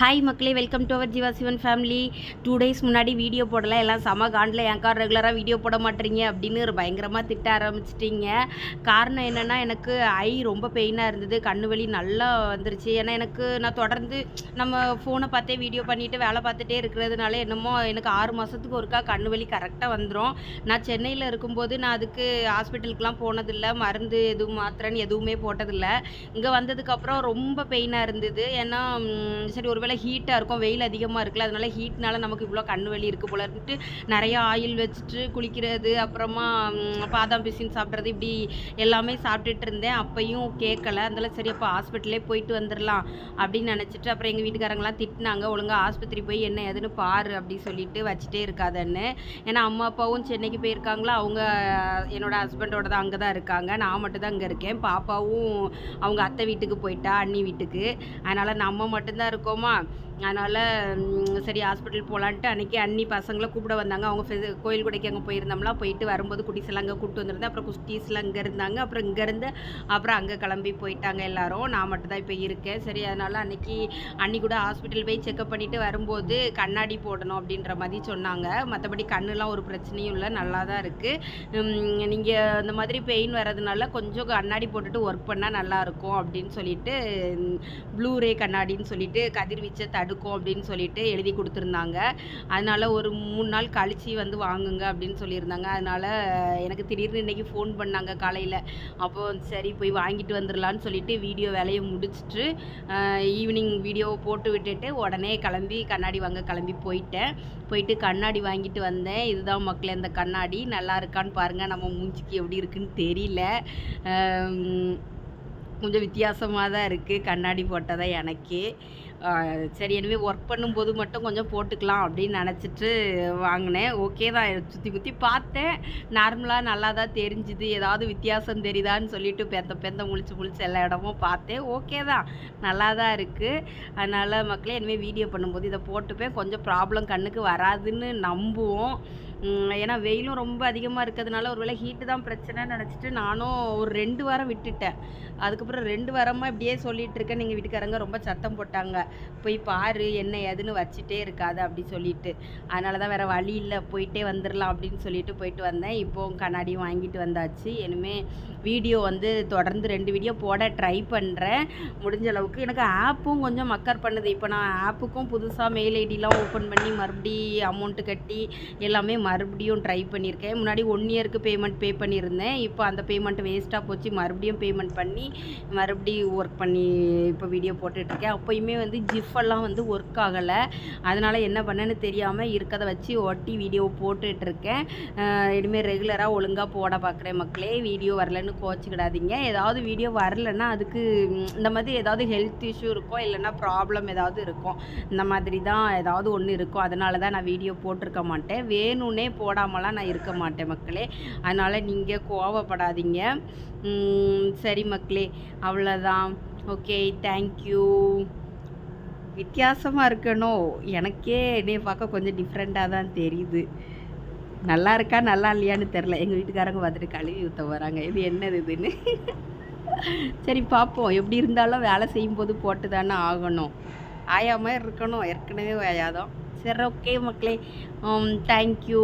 Hi மக்களே. Welcome to our Jeeva Sivan family two days முன்னாடி video போடலாம் எல்லாம் செம காண்டில். என் கார் ரெகுலராக வீடியோ போட மாட்டீங்க? அப்படின்னு ஒரு பயங்கரமாக திட்ட ஆரம்பிச்சிட்டிங்க. காரணம் என்னென்னா எனக்கு ஐ ரொம்ப பெயினாக இருந்தது. கண்ணு வலி நல்லா வந்துருச்சு. ஏன்னா எனக்கு நான் தொடர்ந்து நம்ம ஃபோனை பார்த்தே வீடியோ பண்ணிவிட்டு வேலை பார்த்துட்டே இருக்கிறதுனால என்னமோ எனக்கு ஆறு மாதத்துக்கு ஒருக்கா கண்ணு வலி கரெக்டாக வந்துடும் நான் சென்னையில் இருக்கும்போது நான் அதுக்கு ஹாஸ்பிட்டலுக்குலாம் போனதில்லை. மருந்து எதுவும் மாத்திரன்னு எதுவுமே போட்டதில்லை. இங்கே வந்ததுக்கப்புறம் ரொம்ப பெயினாக இருந்தது. ஏன்னா சரி ஒருவேளை ஹீட்டாக இருக்கும். வெயில் அதிகமாக இருக்குல்ல அதனால ஹீட்னால நமக்கு இவ்வளோ கண்ணு வலி இருக்குது போலன்ட்டு நிறைய ஆயில் வச்சுட்டு குளிக்கிறது அப்புறமா பாதாம் பிசின் சாப்பிட்றது இப்படி எல்லாமே சாப்பிட்டுட்டு இருந்தேன். அப்பையும் கேட்கல. அதனால் சரி அப்போ ஹாஸ்பிட்டலே போயிட்டு வந்துடலாம் அப்படின்னு நினச்சிட்டு அப்புறம் எங்கள் வீட்டுக்காரங்களாம் திட்டினாங்க. ஒழுங்கா ஆஸ்பத்திரி போய் என்ன ஏதுன்னு பாரு அப்படி சொல்லிட்டு வச்சுட்டே இருக்காதன்னு. ஏன்னா அம்மா அப்பாவும் சென்னைக்கு போயிருக்காங்களா? அவங்க என்னோட ஹஸ்பண்டோட தான் அங்கே தான் இருக்காங்க. நான் மட்டும் தான் இங்கே இருக்கேன். பாப்பாவும் அவங்க அத்தை வீட்டுக்கு போயிட்டா அண்ணி வீட்டுக்கு. அதனால் நம்ம மட்டும்தான் இருக்கோமா? Нема. அதனால் சரி ஹாஸ்பிட்டல் போகலான்ட்டு அன்றைக்கி அன்னி பசங்களை கூப்பிட வந்தாங்க. அவங்க ஃபெ- கோயில் குடைக்கு அங்கே போயிருந்தோம்லாம் போயிட்டு வரும்போது குட்டிஸ்லாம் அங்கே கூப்பிட்டு வந்திருந்தேன். அப்புறம் குட்டீஸ்லாம் இங்கே இருந்தாங்க. அப்புறம் இங்கேருந்து அப்புறம் அங்கே கிளம்பி போயிட்டாங்க எல்லாரும். நான் மட்டும் தான் இப்போ இருக்கேன். சரி அதனால் அன்றைக்கி அன்னி கூட ஹாஸ்பிட்டல் போய் செக்அப் பண்ணிவிட்டு வரும்போது கண்ணாடி போடணும் அப்படின்ற மாதிரி சொன்னாங்க. மற்றபடி கண்ணுலாம் ஒரு பிரச்சனையும் இல்லை. நல்லா தான் இருக்குது நீங்கள் இந்த மாதிரி பெயின் வர்றதுனால கொஞ்சம் கண்ணாடி போட்டுட்டு ஒர்க் பண்ணால் நல்லாயிருக்கும் அப்படின்னு சொல்லிட்டு ப்ளூரே கண்ணாடின்னு சொல்லிட்டு கதிர்வீச்சை தடுக்கும் அப்படின்னு சொல்லிட்டு எழுதி கொடுத்துருந்தாங்க. அதனால் ஒரு மூணு நாள் கழித்து வந்து வாங்குங்க அப்படின்னு சொல்லியிருந்தாங்க. அதனால் எனக்கு திடீர்னு இன்றைக்கி ஃபோன் பண்ணாங்க காலையில். அப்போ சரி போய் வாங்கிட்டு வந்துடலான்னு சொல்லிட்டு வீடியோ வேலையை முடிச்சுட்டு ஈவினிங் வீடியோவை போட்டு விட்டுட்டு உடனே கிளம்பி கண்ணாடி வாங்க கிளம்பி போயிட்டேன். போயிட்டு கண்ணாடி வாங்கிட்டு வந்தேன். இதுதான் மக்கள் இந்த கண்ணாடி நல்லா இருக்கான்னு பாருங்கள் நம்ம மூஞ்சிக்கு எப்படி இருக்குன்னு தெரியல. கொஞ்சம் வித்தியாசமாக தான் இருக்குது கண்ணாடி போட்டதான் எனக்கு. சரி எனவே ஒர்க் பண்ணும்போது மட்டும் கொஞ்சம் போட்டுக்கலாம் அப்படின்னு நினச்சிட்டு வாங்கினேன். ஓகே தான். சுற்றி குத்தி பார்த்தேன். நார்மலாக நல்லா தான் தெரிஞ்சுது. ஏதாவது வித்தியாசம் தெரியுதான்னு சொல்லிட்டு பெந்த பெந்த முழிச்சு முழிச்சு எல்லா இடமும் பார்த்தேன். ஓகே தான். நல்லா தான் இருக்குது அதனால் மக்களே இனிமேல் வீடியோ பண்ணும்போது இதை போட்டுப்பேன். கொஞ்சம் ப்ராப்ளம் கண்ணுக்கு வராதுன்னு நம்புவோம். ஏன்னா வெயிலும் ரொம்ப அதிகமாக இருக்கிறதுனால ஒரு வேளை ஹீட்டு தான் பிரச்சனைன்னு நினச்சிட்டு நானும் ஒரு ரெண்டு வாரம் விட்டுட்டேன். அதுக்கப்புறம் ரெண்டு வாரமாக இப்படியே சொல்லிட்டு இருக்கேன். நீங்கள் வீட்டுக்காரங்க ரொம்ப சத்தம் போட்டாங்க. போய் பாரு என்ன ஏதுன்னு வச்சுட்டே இருக்காது அப்படி சொல்லிட்டு. அதனால தான் வேறு வழி இல்லை போயிட்டே வந்துடலாம் அப்படின்னு சொல்லிட்டு போயிட்டு வந்தேன். இப்போது கண்ணாடியும் வாங்கிட்டு வந்தாச்சு. இனிமேல் வீடியோ வந்து தொடர்ந்து ரெண்டு வீடியோ போட ட்ரை பண்ணுறேன் முடிஞ்ச அளவுக்கு எனக்கு ஆப்பும் கொஞ்சம் மக்கர் பண்ணுது. இப்போ நான் ஆப்புக்கும் புதுசாக மெயில் ஐடிலாம் ஓப்பன் பண்ணி மறுபடி அமௌண்ட்டு கட்டி எல்லாமே மறுபடியும் ட்ரை பண்ணியிருக்கேன். முன்னாடி ஒன் இயருக்கு பேமெண்ட் பே பண்ணியிருந்தேன். இப்போ அந்த பேமெண்ட் வேஸ்ட்டாக போச்சு. மறுபடியும் பேமெண்ட் பண்ணி மறுபடியும் ஒர்க் பண்ணி இப்போ வீடியோ போட்டுட்ருக்கேன். அப்போயுமே வந்து ஜிஃபெல்லாம் வந்து ஒர்க் ஆகலை. அதனால் என்ன பண்ணேன்னு தெரியாமல் இருக்கதை வச்சு ஒட்டி வீடியோ போட்டுட்ருக்கேன். இனிமேல் ரெகுலராக ஒழுங்காக போட பார்க்குறேன் மக்களே. வீடியோ வரலன்னு கோச்சிக்கிடாதீங்க. ஏதாவது வீடியோ வரலன்னா அதுக்கு இந்த மாதிரி ஏதாவது ஹெல்த் இஷ்யூ இருக்கும் இல்லைன்னா ப்ராப்ளம் ஏதாவது இருக்கும். இந்த மாதிரி தான் ஏதாவது ஒன்று இருக்கும். அதனால தான் நான் வீடியோ போட்டிருக்க மாட்டேன். வேணும்னு போடாமலாம் நான் இருக்க மாட்டேன் மக்களே. அதனால் நீங்கள் கோவப்படாதீங்க. சரி மக்களே. அவ்வளோதான். ஓகே தேங்க்யூ வித்தியாசமாக இருக்கணும் எனக்கே என்னைய பார்க்க கொஞ்சம் டிஃப்ரெண்ட்டாக தான் தெரியுது. நல்லா இருக்கா நல்லா இல்லையான்னு தெரில எங்கள் வீட்டுக்காரங்க பார்த்துட்டு கழுவி ஊற்ற வராங்க இது என்னது இதுன்னு. சரி பார்ப்போம். எப்படி இருந்தாலும் வேலை செய்யும்போது போட்டு தானே ஆகணும். ஆயா மாதிரி இருக்கணும். ஏற்கனவே ஆயாதான் சரி ஓகே மக்களே. Um, thank you